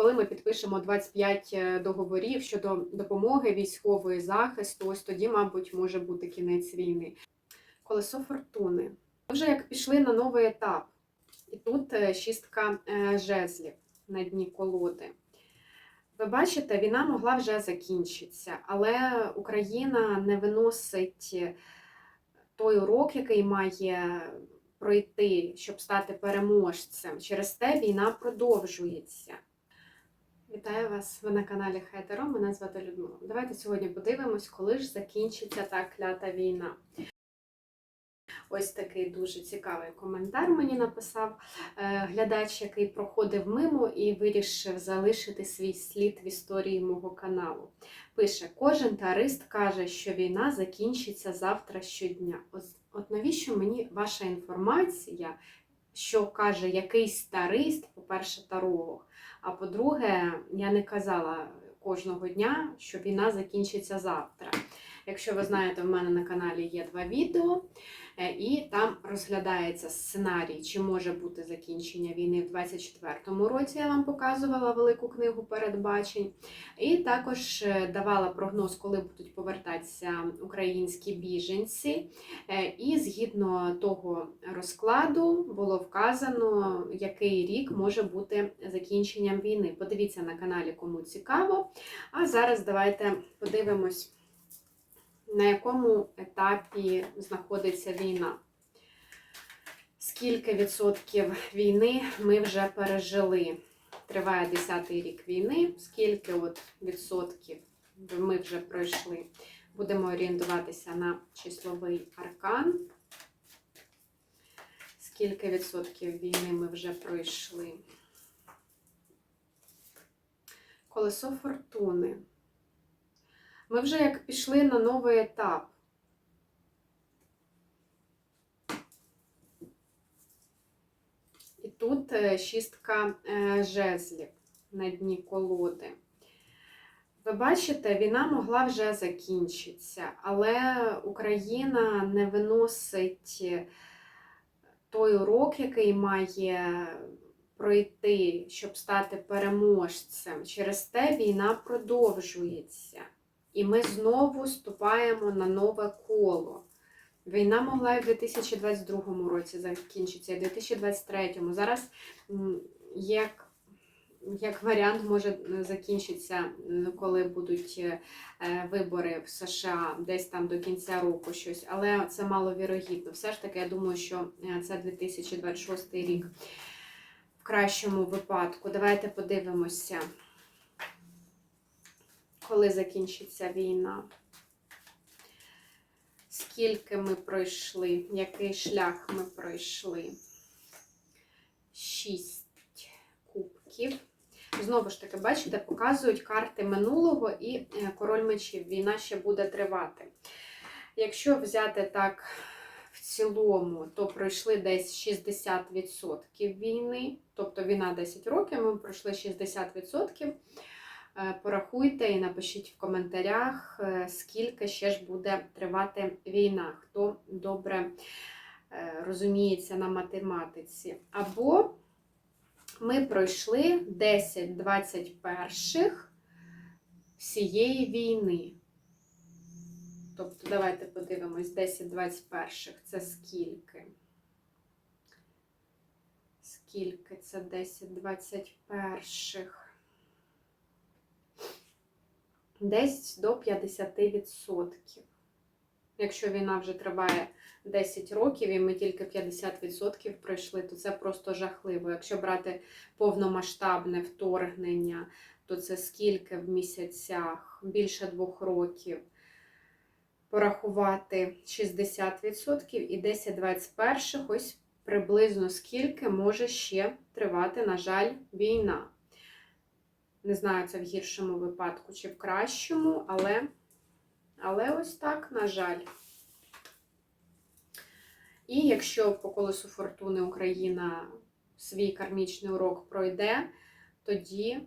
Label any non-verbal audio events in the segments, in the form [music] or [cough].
коли ми підпишемо 25 е, договорів щодо допомоги військової захисту, ось тоді, мабуть, може бути кінець війни. Колесо фортуни. Ми вже як пішли на новий етап. І тут е, шістка е, жезлів на дні колоди. Ви бачите, війна могла вже закінчитися, але Україна не виносить той урок, який має пройти, щоб стати переможцем. Через те війна продовжується. Вітаю вас! Ви на каналі Хетеро. Мене звати Людмила. Давайте сьогодні подивимось, коли ж закінчиться та клята війна. Ось такий дуже цікавий коментар мені написав е, глядач, який проходив мимо і вирішив залишити свій слід в історії мого каналу. Пише: кожен тарист каже, що війна закінчиться завтра щодня. От навіщо мені ваша інформація, що каже якийсь старист, по-перше, таролог, а по-друге, я не казала кожного дня, що війна закінчиться завтра. Якщо ви знаєте, в мене на каналі є два відео, і там розглядається сценарій, чи може бути закінчення війни в 24-му році. Я вам показувала велику книгу передбачень. І також е, давала прогноз, коли будуть повертатися українські біженці. Е, І згідно того розкладу було вказано, який рік може бути закінченням війни. Подивіться на каналі, кому цікаво. А зараз давайте подивимось на якому етапі знаходиться війна. Скільки відсотків війни ми вже пережили? Триває 10-й рік війни, скільки от відсотків ми вже пройшли. Будемо орієнтуватися на числовий аркан. Скільки відсотків війни ми вже пройшли? Колесо фортуни. Ми вже як пішли на новий етап. І тут е, шістка е, жезлів на дні колоди. Ви бачите, війна могла вже закінчитися, але Україна не виносить той урок, який має пройти, щоб стати переможцем. Через те війна продовжується. І ми знову ступаємо на нове коло. Війна могла і в 2022 році закінчитися, і в 2023. Зараз як як варіант може закінчитися, коли будуть е, вибори в США десь там до кінця року щось, але це маловірогідно. Все ж таки, я думаю, що е, це 2026 рік в кращому випадку. Давайте подивимося коли закінчиться війна. Скільки ми пройшли, який шлях ми пройшли? Шість кубків. Знову ж таки, бачите, показують карти минулого і е, король мечів. Війна ще буде тривати. Якщо взяти так в цілому, то пройшли десь 60% війни, тобто війна 10 років, ми пройшли 60%. Е, порахуйте і напишіть в коментарях, е, скільки ще ж буде тривати війна, хто добре е, розуміється на математиці. Або ми пройшли 10-21 всієї війни. Тобто, давайте подивимось, 10-21 це скільки? Скільки це 10-21? Десь до 50%. Якщо війна вже триває 10 років і ми тільки 50% пройшли, то це просто жахливо. Якщо брати повномасштабне вторгнення, то це скільки в місяцях, більше двох років. Порахувати 60% і 10-21 ось приблизно скільки може ще тривати, на жаль, війна. Не знаю, це в гіршому випадку чи в кращому, але, але ось так, на жаль. І якщо по колесу фортуни Україна свій кармічний урок пройде, тоді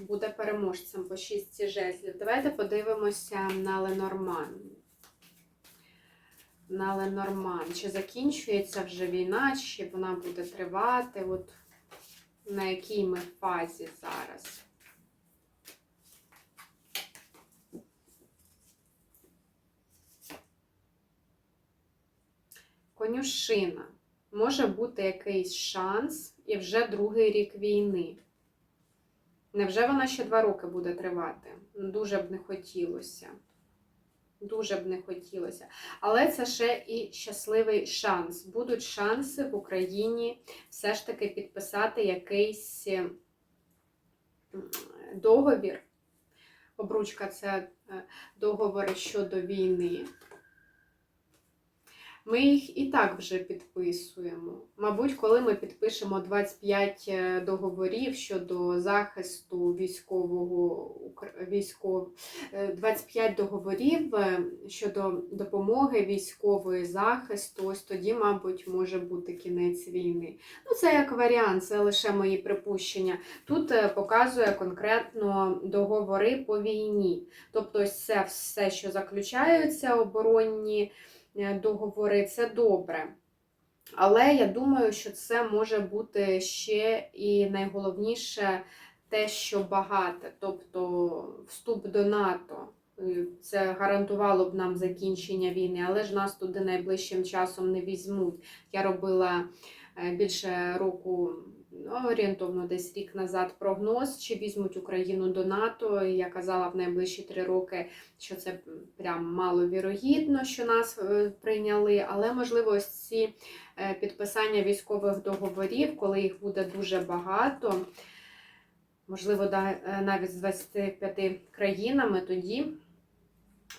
буде переможцем по шістці жезлів. Давайте подивимося на Ленорман. На Ленорман. Чи закінчується вже війна, чи вона буде тривати? От на якій ми фазі зараз. Конюшина. Може бути якийсь шанс і вже другий рік війни. Невже вона ще два роки буде тривати? Дуже б не хотілося. Дуже б не хотілося. Але це ще і щасливий шанс. Будуть шанси в Україні все ж таки підписати якийсь договір. Обручка це е, договори щодо війни. Ми їх і так вже підписуємо. Мабуть, коли ми підпишемо 25 е, договорів щодо захисту військового військов... е, 25 договорів е, щодо допомоги військової захисту, ось тоді, мабуть, може бути кінець війни. Ну, це як варіант, це лише мої припущення. Тут показує конкретно договори по війні. Тобто, це все, що заключаються оборонні договори, це добре. Але я думаю, що це може бути ще і найголовніше те, що багате, тобто вступ до НАТО. Е, Це гарантувало б нам закінчення війни, але ж нас туди найближчим часом не візьмуть. Я робила е, більше року, орієнтовно десь рік назад прогноз, чи візьмуть Україну до НАТО. Я казала в найближчі три роки, що це прям маловірогідно, що нас е, прийняли. Але можливо, ось ці е, підписання військових договорів, коли їх буде дуже багато, можливо, е, навіть з 25 країнами, тоді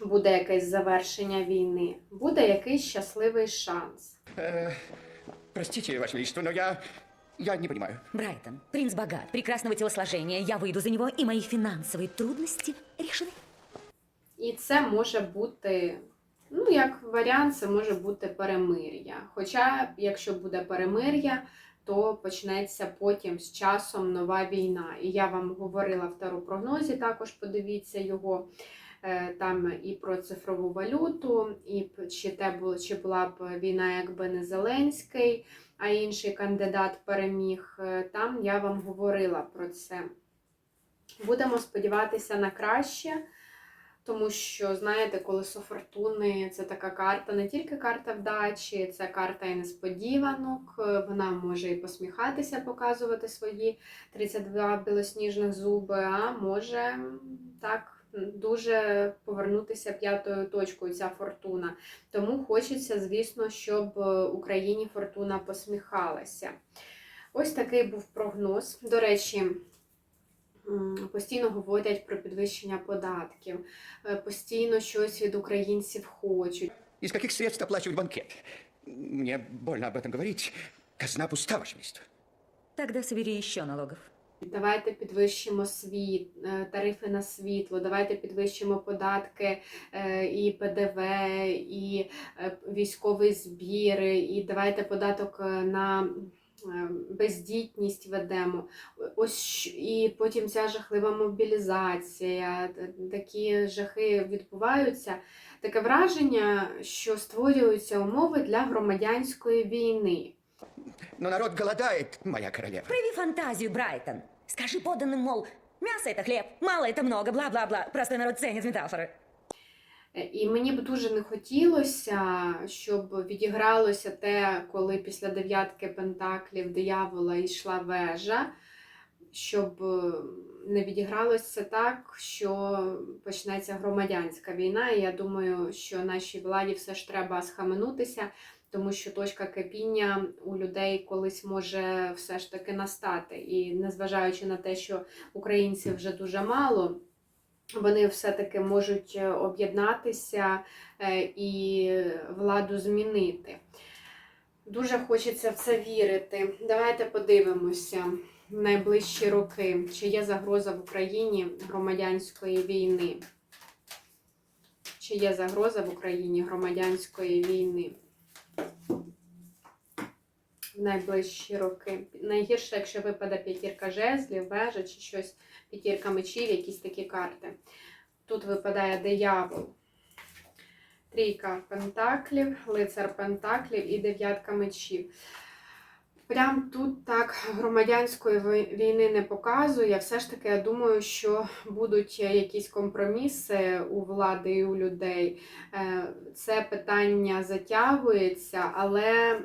буде якесь завершення війни, буде якийсь щасливий шанс. Простите, Ваше Величество, но я... Я не понимаю. Брайтон, принц богат, прекрасного телосложения. Я выйду за него, и мои финансовые трудности решены. І це може бути, ну, як варіант, це може бути перемир'я. Хоча, якщо буде перемир'я, то почнеться потім з часом нова війна. І я вам говорила в таропрогнозі, також подивіться його. Е, Там і про цифрову валюту, і п- чи те було, чи була б війна, якби не Зеленський, а інший кандидат переміг. Е, Там я вам говорила про це. Будемо сподіватися на краще. Тому що, знаєте, колесо фортуни це така карта, не тільки карта вдачі, це карта і несподіванок. Е, Вона може і посміхатися, показувати свої 32 білосніжних зуби, а може так дуже повернутися п'ятою точкою ця фортуна. Тому хочеться, звісно, щоб е, Україні фортуна посміхалася. Ось такий був прогноз. До речі, постійно говорять про підвищення податків, е, постійно щось від українців хочуть. Из каких средств оплачивать банкет? Мне больно об этом говорить. Казна пуста, Ваше Величество. Тогда собери еще налогов. Давайте підвищимо світ, е, тарифи на світло, давайте підвищимо податки е, і ПДВ, і е, військовий збір, і давайте податок на бездітність ведемо. Ось і потім ця жахлива мобілізація, такі жахи відбуваються. Таке враження, що створюються умови для громадянської війни. Но народ голодает, моя королева. Прояви фантазию, Брайтон. Скажи подданным, мол, мясо это хлеб, мало это много, бла-бла-бла. Простой народ ценит метафоры. Е, І мені б дуже не хотілося, щоб відігралося те, коли після дев'ятки пентаклів диявола йшла вежа, щоб е, не відігралося так, що почнеться громадянська війна. І я думаю, що нашій владі все ж треба схаменутися, тому що точка кипіння у людей колись може все ж таки настати. І незважаючи на те, що українців вже дуже мало вони все-таки можуть е, об'єднатися е, і владу змінити. Дуже хочеться в це вірити. Давайте подивимося найближчі роки, чи є загроза в Україні громадянської війни. Чи є загроза в Україні громадянської війни? В найближчі роки. Найгірше, якщо випаде п'ятірка жезлів, вежа чи щось, п'ятірка мечів, якісь такі карти. Тут випадає диявол. Трійка пентаклів, лицар пентаклів і дев'ятка мечів. Прям тут так громадянської війни не показує. Все ж таки, я думаю, що будуть якісь компроміси у влади і у людей. Е, Це питання затягується, але,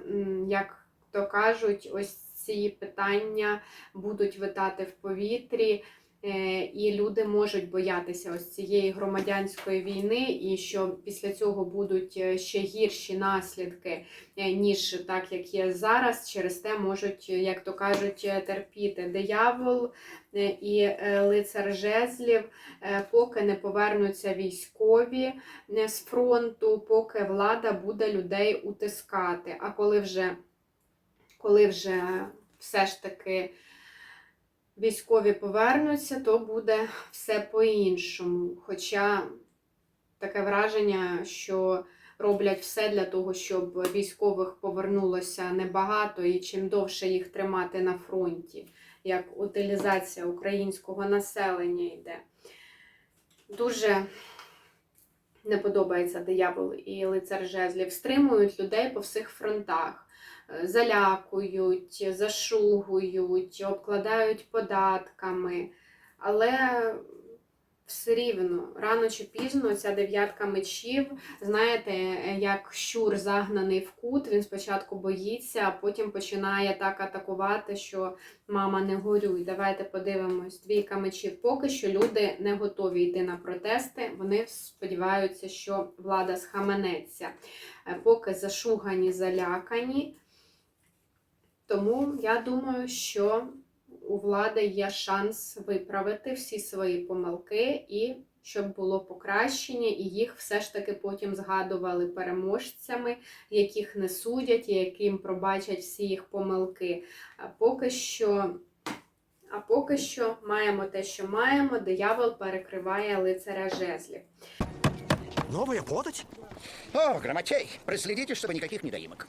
як то кажуть, ось ці питання будуть витати в повітрі. Е, І люди можуть боятися ось цієї громадянської війни, і що після цього будуть е, ще гірші наслідки е, ніж так, як є зараз. Через те можуть, як то кажуть, терпіти диявол і лицар жезлів, поки не повернуться військові з фронту, поки влада буде людей утискати. А коли вже, коли вже все ж таки військові повернуться, то буде все по-іншому. Хоча таке враження, що роблять все для того, щоб військових повернулося небагато і чим довше їх тримати на фронті, як утилізація українського населення йде. Дуже не подобається диявол і лицар жезлів. Стримують людей по всіх фронтах. Е, Залякують, зашугують, обкладають податками. Але все рівно, рано чи пізно ця дев'ятка мечів, знаєте, як щур загнаний в кут, він спочатку боїться, а потім починає так атакувати, що мама не горюй. Давайте подивимось. Двійка мечів. Поки що люди не готові йти на протести. Вони сподіваються, що влада схаменеться. Е, Поки зашугані, залякані. Тому я думаю, що у влади є шанс виправити всі свої помилки і щоб було покращення, і їх все ж таки потім згадували переможцями, яких не судять і яким пробачать всі їх помилки. А поки що. А поки що маємо те, що маємо, диявол перекриває лицаря жезлів. Новая подать? О, Грамотей, проследите, чтобы никаких недоимок.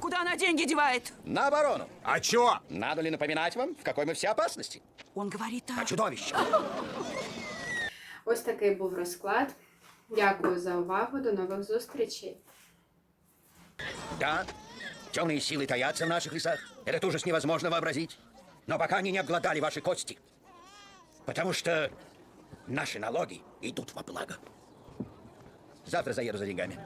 Куда она деньги девает? На оборону. А чё? Надо ли напоминать вам, в какой мы все опасности? Он говорит А так. чудовище? [laughs] Ось такий був розклад. Дякую за увагу. До нових зустрічей. Да, темные силы таятся в наших лесах. Этот ужас невозможно вообразить. Но пока они не обглодали ваши кости. Потому что наши налоги идут во благо. Завтра заеду за деньгами.